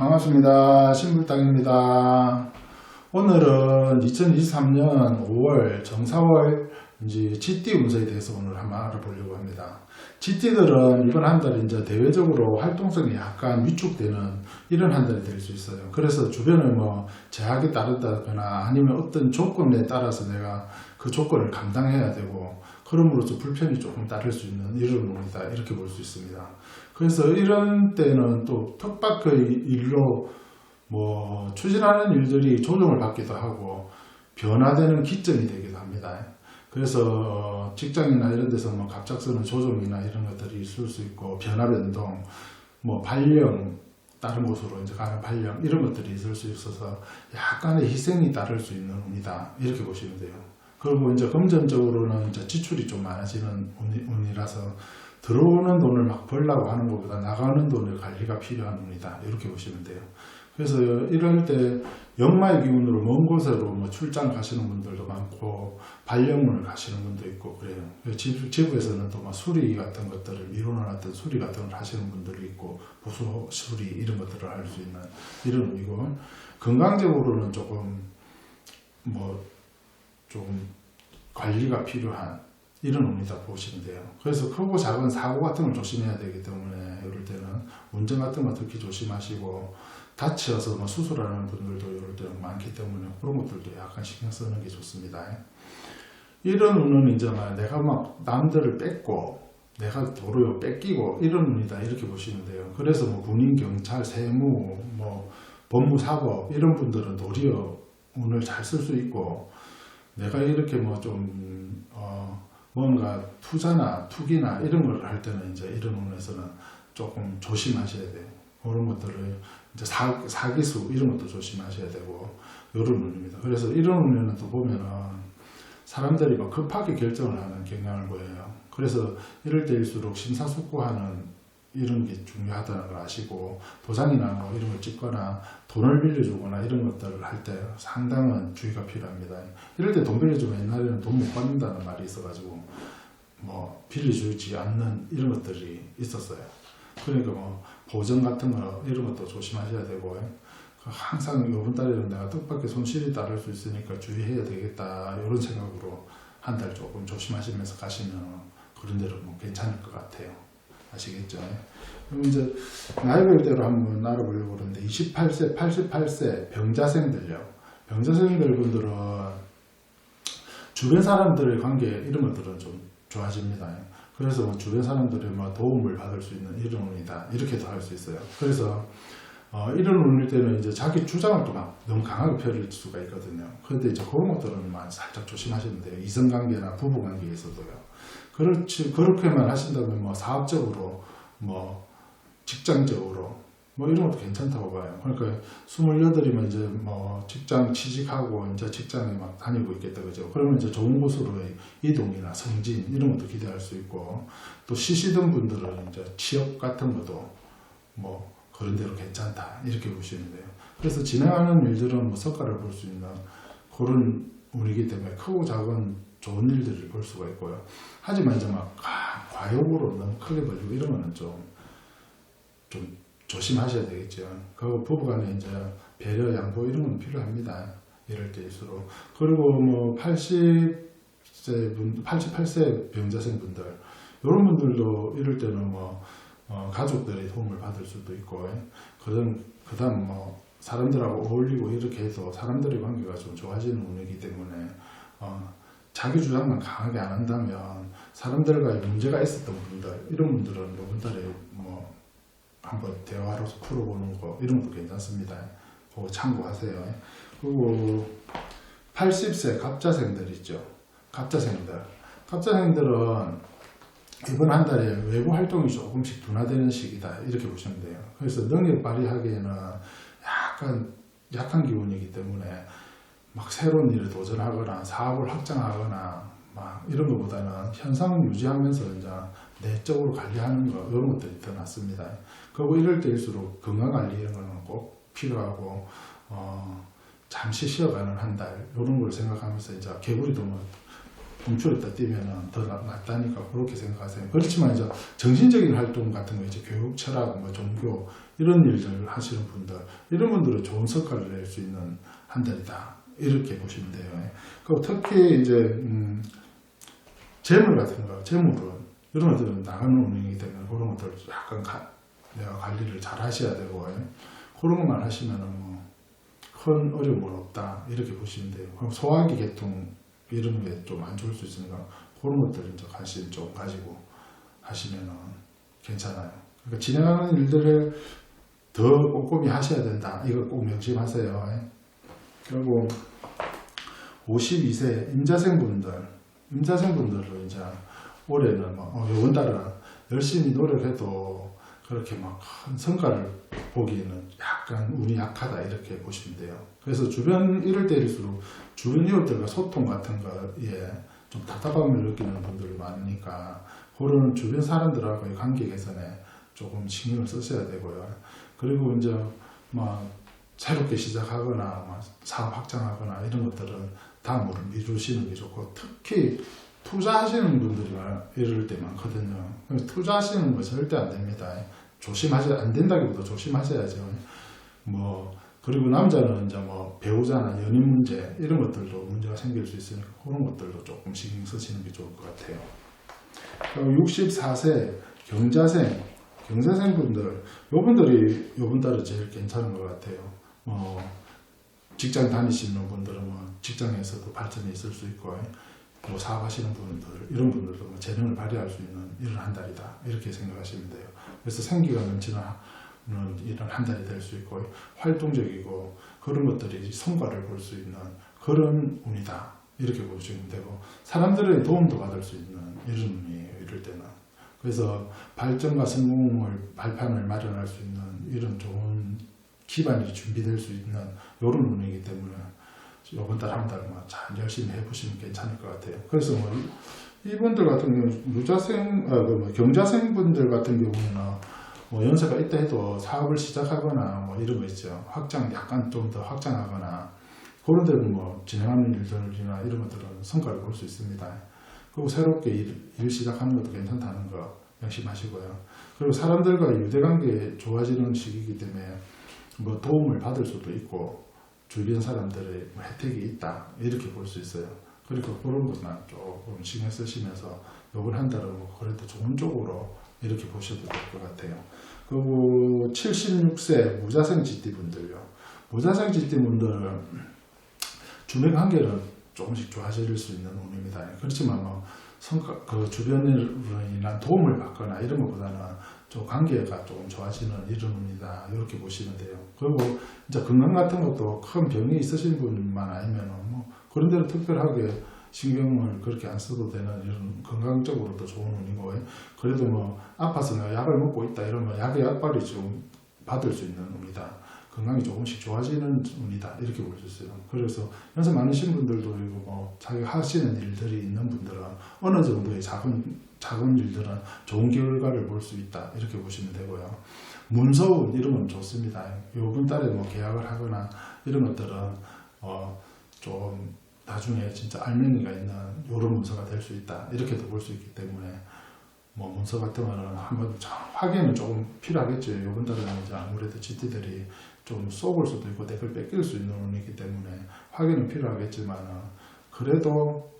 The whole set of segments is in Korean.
반갑습니다. 신불당입니다. 오늘은 2023년 5월 정사월 이제 GT 운세에 대해서 오늘 한번 알아보려고 합니다. GT들은 이번 한 달 이제 대외적으로 활동성이 약간 위축되는 이런 한 달이 될 수 있어요. 그래서 주변에 뭐 제약이 따른다거나 아니면 어떤 조건에 따라서 내가 그 조건을 감당해야 되고 그럼으로써 불편이 조금 따를 수 있는 이런 운이다 이렇게 볼 수 있습니다. 그래서 이런 때는 또 턱박의 일로 뭐 추진하는 일들이 조정을 받기도 하고 변화되는 기점이 되기도 합니다. 그래서 어, 직장이나 이런 데서 뭐 갑작스러운 조정이나 이런 것들이 있을 수 있고 변화 변동, 뭐 발령 다른 곳으로 이제 가는 발령 이런 것들이 있을 수 있어서 약간의 희생이 따를 수 있는 운이다 이렇게 보시면 돼요. 그리고 이제 금전적으로는 이제 지출이 좀 많아지는 운이, 운이라서 들어오는 돈을 막 벌라고 하는 것보다 나가는 돈을 관리가 필요한 운이다 이렇게 보시면 돼요. 그래서 이럴 때 연마의 기운으로 먼 곳으로 뭐 출장 가시는 분들도 많고 발령문을 가시는 분도 있고 그래요. 집, 지부에서는 또 막 수리 같은 것들을 미뤄놨던 수리 같은 걸 하시는 분들이 있고 보수 수리 이런 것들을 할 수 있는 이런 운이고 건강적으로는 조금 뭐 좀 관리가 필요한 이런 운이다 보시면 돼요. 그래서 크고 작은 사고 같은 걸 조심해야 되기 때문에 이럴 때는 운전 같은 거 특히 조심하시고 다치어서 뭐 수술하는 분들도 이럴 때는 많기 때문에 그런 것들도 약간 신경 쓰는 게 좋습니다. 이런 운은 이제 막 내가 막 남들을 뺏고 내가 도로 뺏기고 이런 운이다 이렇게 보시면 돼요. 그래서 뭐 군인, 경찰, 세무, 뭐 법무 사법 이런 분들은 도리어 운을 잘 쓸 수 있고 내가 이렇게 뭐좀 어, 뭔가 투자나 투기나 이런 걸 할 때는 이제 이런 운에서는 조금 조심하셔야 돼요. 그런 것들을 이제 사, 사기수 이런 것도 조심하셔야 되고 이런 운입니다. 그래서 이런 운에는 또 보면은 사람들이 막 급하게 결정을 하는 경향을 보여요. 그래서 이럴 때일수록 심사숙고하는 이런 게 중요하다는 걸 아시고 도장이나 뭐 이런 걸 찍거나 돈을 빌려주거나 이런 것들을 할 때 상당한 주의가 필요합니다. 이럴 때 돈 빌려주면 옛날에는 돈 못 받는다는 말이 있어가지고 뭐 빌려주지 않는 이런 것들이 있었어요. 그러니까 뭐 보증 같은 거 이런 것도 조심하셔야 되고 항상 이번 달에는 내가 뜻밖의 손실이 따를 수 있으니까 주의해야 되겠다 이런 생각으로 한 달 조금 조심하시면서 가시면 그런 대로 뭐 괜찮을 것 같아요. 아시겠죠? 그럼 이제 나이별대로 한번 알아보려고 그러는데 28세, 88세 병자생들요. 병자생들 분들은 주변 사람들의 관계 이런 것들은 좀 좋아집니다. 그래서 뭐 주변 사람들의 뭐 도움을 받을 수 있는 이런 운이다 이렇게도 할 수 있어요. 그래서 어, 이런 운일 때는 이제 자기 주장을 또 막 너무 강하게 펼칠 수가 있거든요. 그런데 이제 그런 것들은 만 살짝 조심하시면 돼요. 이성관계나 부부관계에서도요. 그렇지 그렇게만 하신다면 뭐 사업적으로 뭐 직장적으로 뭐 이런 것도 괜찮다고 봐요. 그러니까 28이면 이제 뭐 직장 취직하고 이제 직장에 막 다니고 있겠다 그죠. 그러면 이제 좋은 곳으로의 이동이나 승진 이런 것도 기대할 수 있고 또 쉬시던 분들은 이제 취업 같은 것도 뭐 그런 대로 괜찮다 이렇게 보시면 돼요. 그래서 진행하는 일들은 뭐 성과를 볼 수 있는 그런 운이기 때문에 크고 작은 좋은 일들을 볼 수가 있고요. 하지만 이제 막 아, 과욕으로 너무 크게 벌리고 거는 좀, 좀 조심하셔야 되겠죠. 그리고 부부간에 이제 배려, 양보 이런 건 필요합니다. 이럴 때일수록. 그리고 뭐 80세 분, 88세 병자생 분들, 이런 분들도 이럴 때는 뭐 어, 가족들의 도움을 받을 수도 있고, 그다음, 그다음 뭐 사람들하고 어울리고 이렇게 해서 사람들의 관계가 좀 좋아지는 운이기 때문에 어, 자기 주장만 강하게 안 한다면 사람들과의 문제가 있었던 분들 이런 분들은 이번 달에 뭐 한번 대화로서 풀어보는 거 이런 것도 괜찮습니다. 그거 참고하세요. 그리고 80세 갑자생들 있죠. 갑자생들. 갑자생들은 이번 한 달에 외부 활동이 조금씩 둔화되는 시기다 이렇게 보시면 돼요. 그래서 능력 발휘하기에는 약간 약한 기운이기 때문에 막 새로운 일에 도전하거나 사업을 확장하거나 막 이런 것보다는 현상을 유지하면서 이제 내적으로 관리하는 거 이런 것들이 더 낫습니다. 그리고 이럴 때일수록 건강 관리 이런 거는 꼭 필요하고 어, 잠시 쉬어가는 한 달 이런 걸 생각하면서 이제 개구리도 뭐 움츠렸다 뛰면은 더 나- 낫다니까 그렇게 생각하세요. 그렇지만 이제 정신적인 활동 같은 거 이제 교육, 철학, 뭐 종교 이런 일들을 하시는 분들 이런 분들은 좋은 성과를 낼 수 있는 한 달이다 이렇게 보시면 돼요. 그 특히 이제 음, 재물 같은 거, 재물은 이런 것들은 나가는 운이기 때문에 그런 것들 약간 가- 내가 관리를 잘 하셔야 되고 예. 그런 것만 하시면은 뭐 큰 어려움은 없다 이렇게 보시면 돼요. 그럼 소화기 계통 이런 게 좀 안 좋을 수 있으니까 그런 것들 이제 관심 좀 가지고 하시면은 괜찮아요. 그러니까 진행하는 일들을 더 꼼꼼히 하셔야 된다. 이거 꼭 명심하세요. 예. 그리고 52세 임자생분들, 임자생분들은 이제 올해는 뭐 어, 이번 달은 열심히 노력해도 그렇게 막 큰 성과를 보기에는 약간 운이 약하다 이렇게 보시면 돼요. 그래서 주변 이럴 때일수록 주변 이웃들과 소통 같은 거에 좀 답답함을 느끼는 분들이 많으니까 그런 주변 사람들하고의 관계 개선에 조금 신경을 쓰셔야 되고요. 그리고 이제 뭐 새롭게 시작하거나 뭐 사업 확장하거나 이런 것들은 다음으로 미루시는 게 좋고 특히 투자하시는 분들이 많- 이럴 때 많거든요. 투자하시는 거 절대 안 됩니다. 조심하셔 안 된다기보다 조심하셔야죠. 뭐 그리고 남자는 이제 뭐 배우자나 연인 문제 이런 것들도 문제가 생길 수 있으니까 그런 것들도 조금 신경 쓰시는 게 좋을 것 같아요. 64세 경자생 경자생 분들 요분들이 요번 달에 제일 괜찮은 것 같아요. 뭐 직장 다니시는 분들은 뭐 직장에서도 발전이 있을 수 있고 뭐 사업하시는 분들 이런 분들도 뭐 재능을 발휘할 수 있는 이런 한 달이다. 이렇게 생각하시면 돼요. 그래서 생기가 넘치는 이런 한 달이 될 수 있고 활동적이고 그런 것들이 성과를 볼 수 있는 그런 운이다. 이렇게 보시면 되고 사람들의 도움도 받을 수 있는 이런 운이에요 이럴 때는. 그래서 발전과 성공을 발판을 마련할 수 있는 이런 좋은 기반이 준비될 수 있는 이런 운이기 때문에 이번 달한 달만 잘 열심히 해보시면 괜찮을 것 같아요. 그래서 뭐 이- 이분들 같은 경우는 무자생, 아, 그뭐 경자생 분들 같은 경우는 뭐 연세가 있다 해도 사업을 시작하거나 뭐 이런 거 있죠. 확장, 약간 좀 더 확장하거나 그런 데는 뭐 진행하는 일들이나 이런 것들은 성과를 볼 수 있습니다. 그리고 새롭게 일, 일 시작하는 것도 괜찮다는 거 명심하시고요. 그리고 사람들과 유대관계 좋아지는 시기이기 때문에 뭐 도움을 받을 수도 있고 주변 사람들의 뭐 혜택이 있다 이렇게 볼 수 있어요. 그러니까 그런 것만 조금 신경 쓰시면서 이번 한 달은 뭐 그래도 좋은 쪽으로 이렇게 보셔도 될 것 같아요. 그리고 76세 무자생 GT 분들요. 무자생 GT 분들은 주변 관계는 조금씩 좋아질 수 있는 운입니다. 그렇지만 뭐 성과 그 주변으로 인한 도움을 받거나 이런 것보다는 좀 관계가 조금 좋아지는 운이다 이렇게 보시면 돼요. 그리고 이제 건강 같은 것도 큰 병이 있으신 분만 아니면은 뭐 그런 데는 특별하게 신경을 그렇게 안 써도 되는 이런 건강적으로도 좋은 운이고 그래도 뭐 아파서 내가 약을 먹고 있다 이러면 약의 약발이 좀 받을 수 있는 운이다. 건강이 조금씩 좋아지는 운이다 이렇게 볼 수 있어요. 그래서 연세 많으신 분들도 그리고 뭐 자기 하시는 일들이 있는 분들은 어느 정도의 작은 작은 일들은 좋은 결과를 볼 수 있다 이렇게 보시면 되고요. 문서운 건 좋습니다. 요번 달에 뭐 계약을 하거나 이런 것들은 어 좀 나중에 진짜 알맹이가 있는 이런 문서가 될 수 있다 이렇게도 볼 수 있기 때문에 뭐 문서 같은 거는 한번 자- 확인은 조금 필요하겠죠. 이번 달에는 이제 아무래도 GT들이 좀 쏘을 수도 있고 댓글 뺏길 수 있는 운이기 때문에 확인은 필요하겠지만 그래도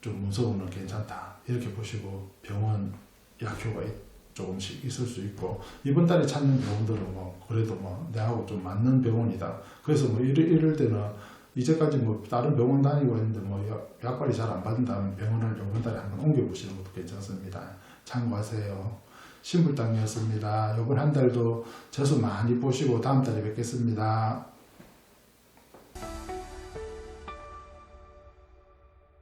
좀 문서운은 괜찮다 이렇게 보시고 병원 약효가 있- 조금씩 있을 수 있고 이번 달에 찾는 병원들은 뭐 그래도 뭐 내하고 좀 맞는 병원이다. 그래서 뭐 이럴, 이럴 때는 이제까지 뭐 다른 병원 다니고 했는데 뭐 약- 약발이 잘 안 받는다면 병원을 이번 달에 한번 옮겨 보시는 것도 괜찮습니다. 참고하세요. 신불당이었습니다. 이번 한 달도 저수 많이 보시고 다음 달에 뵙겠습니다.